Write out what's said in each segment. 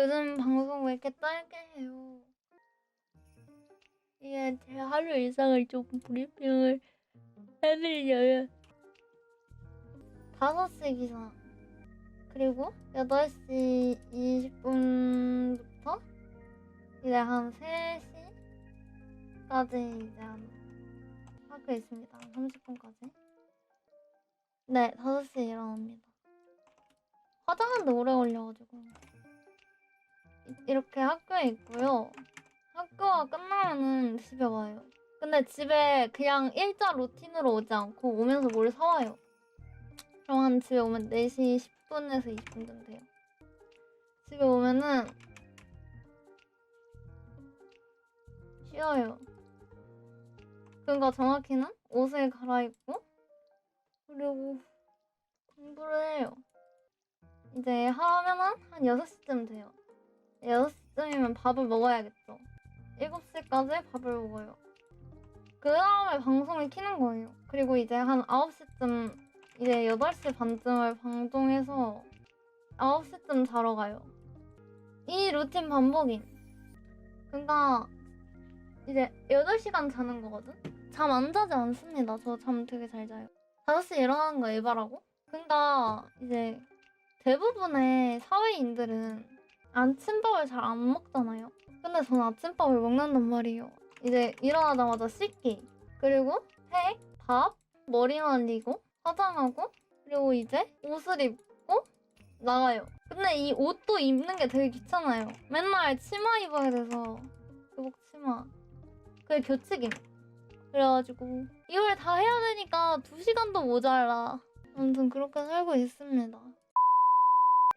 요즘 방송 왜 이렇게 짧게 해요? 이게 제 하루 일상을 좀 브리핑을 해드리려면 5시 기상 그리고 8시 20분부터 이제 한 3시까지 이제 한 하고 있습니다. 30분까지. 네, 5시에 일어납니다. 화장하는데 오래 걸려가지고. 이- 이렇게 학교에 있고요. 학교가 끝나면은 집에 와요. 근데 집에 그냥 일자 루틴으로 오지 않고 오면서 뭘 사와요. 그럼 한 집에 오면 4시 10분에서 20분쯤 돼요. 집에 오면은 쉬어요. 그러니까 정확히는 옷을 갈아입고 그리고 공부를 해요. 이제 하면은 한 6시쯤 돼요. 6시쯤이면 밥을 먹어야겠죠. 7시까지 밥을 먹어요. 그 다음에 방송을 키는 거예요. 그리고 이제 한 9시쯤, 이제 8시 반쯤을 방송해서 9시쯤 자러 가요. 이 루틴 반복임. 그러니까 이제 8시간 자는 거거든? 잠 안 자지 않습니다. 저 잠 되게 잘 자요. 5시에 일어나는 거 에바라고? 그러니까 이제 대부분의 사회인들은 아침밥을 잘 안 먹잖아요. 근데 저는 아침밥을 먹는단 말이에요. 이제 일어나자마자 씻기, 그리고 회, 밥, 머리 말리고, 화장하고, 그리고 이제 옷을 입고 나가요. 근데 이 옷도 입는 게 되게 귀찮아요. 맨날 치마 입어야 돼서 교복 치마. 그게 교칙임. 그래가지고 이걸 다 해야 되니까 2시간도 모자라. 아무튼 그렇게 살고 있습니다.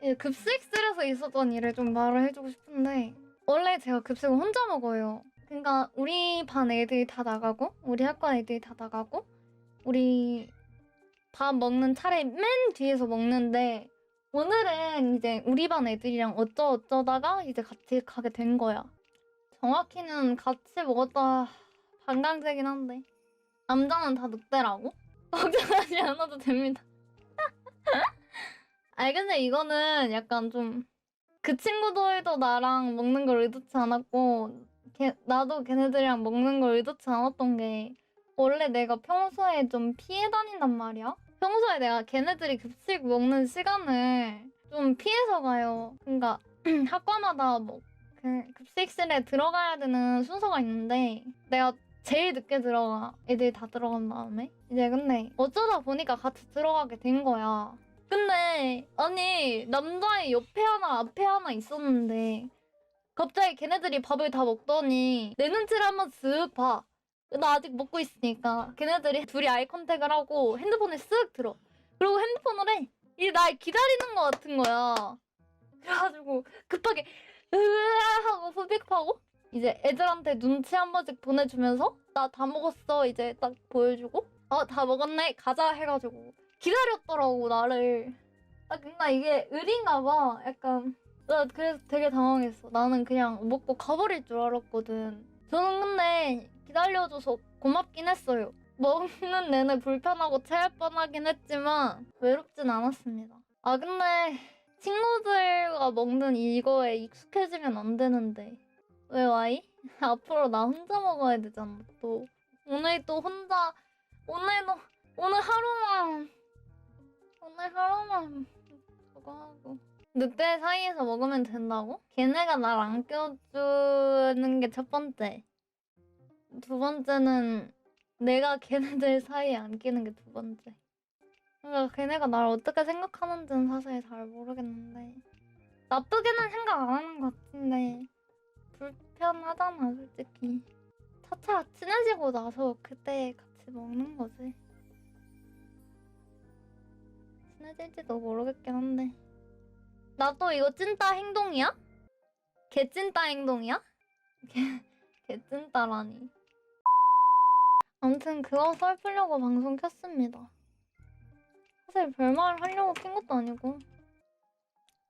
예, 급식실에서 있었던 일을 좀 말을 해주고 싶은데 원래 제가 급식을 혼자 먹어요. 그러니까 우리 반 애들이 다 나가고 우리 학과 애들이 다 나가고 우리 밥 먹는 차례 맨 뒤에서 먹는데 오늘은 이제 우리 반 애들이랑 어쩌 어쩌다가 이제 같이 가게 된 거야. 정확히는 같이 먹었다 반강제긴 한데 남자는 다 늑대라고? 걱정하지 않아도 됩니다. 아니 근데 이거는 약간 좀 그 친구들도 나랑 먹는 걸 의도치 않았고 걔, 나도 걔네들이랑 먹는 걸 의도치 않았던 게 원래 내가 평소에 좀 피해 다닌단 말이야. 평소에 내가 걔네들이 급식 먹는 시간을 좀 피해서 가요. 그러니까 학과마다 뭐그 급식실에 들어가야 되는 순서가 있는데 내가 제일 늦게 들어가. 애들이 다 들어간 다음에. 이제 근데 어쩌다 보니까 같이 들어가게 된 거야. 근데 아니 남자의 옆에 하나 앞에 하나 있었는데 갑자기 걔네들이 밥을 다 먹더니 내 눈치를 한번 쓱 봐. 나 아직 먹고 있으니까 걔네들이 둘이 아이 컨택을 하고 핸드폰에 쓱 들어. 그리고 핸드폰을 해. 이게 날 기다리는 것 같은 거야. 그래가지고 급하게 으아 하고 흡입하고 이제 애들한테 눈치 한 번씩 보내주면서 나 다 먹었어 이제 딱 보여주고 어 다 먹었네 가자 해가지고 기다렸더라고 나를. 아 근데 이게 의리인가 봐. 약간 나 그래서 되게 당황했어. 나는 그냥 먹고 가버릴 줄 알았거든. 저는 근데 기다려줘서 고맙긴 했어요. 먹는 내내 불편하고 체할 뻔하긴 했지만 외롭진 않았습니다. 아 근데 친구들과 먹는 이거에 익숙해지면 안 되는데. 왜 와이? 앞으로 나 혼자 먹어야 되잖아 또. 오늘 또 혼자 오늘도 오늘 하루만 오늘 하루만 저거 하고. 늑대 사이에서 먹으면 된다고? 걔네가 날 안 껴주는 게 첫 번째. 두 번째는 내가 걔네들 사이에 안 끼는 게 두 번째. 그러니까 걔네가 날 어떻게 생각하는지는 사실 잘 모르겠는데. 나쁘게는 생각 안 하는 것 같은데. 불편하잖아 솔직히. 차차 친해지고 나서 그때 같이 먹는 거지 친해질지도 모르겠긴 한데. 나 또 이거 찐따 행동이야? 개찐따 행동이야? 개, 개찐따라니. 아무튼 그거 설프려고 방송 켰습니다. 사실 별말 하려고 킨 것도 아니고.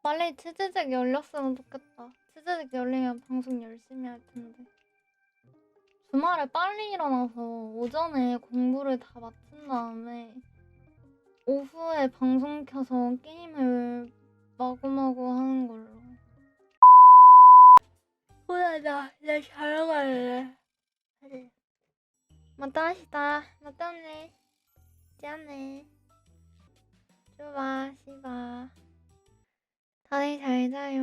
빨리 치즈직 열렸으면 좋겠다. 치즈직 열리면 방송 열심히 할 텐데. 주말에 빨리 일어나서 오전에 공부를 다 마친 다음에 오후에 방송 켜서 게임을 마구마구 하는 걸로 나, 나 자러 갈래. 그래. 맞다시다. 맞다네. 짠네. 좋아, 씨바. 다들 잘 자요.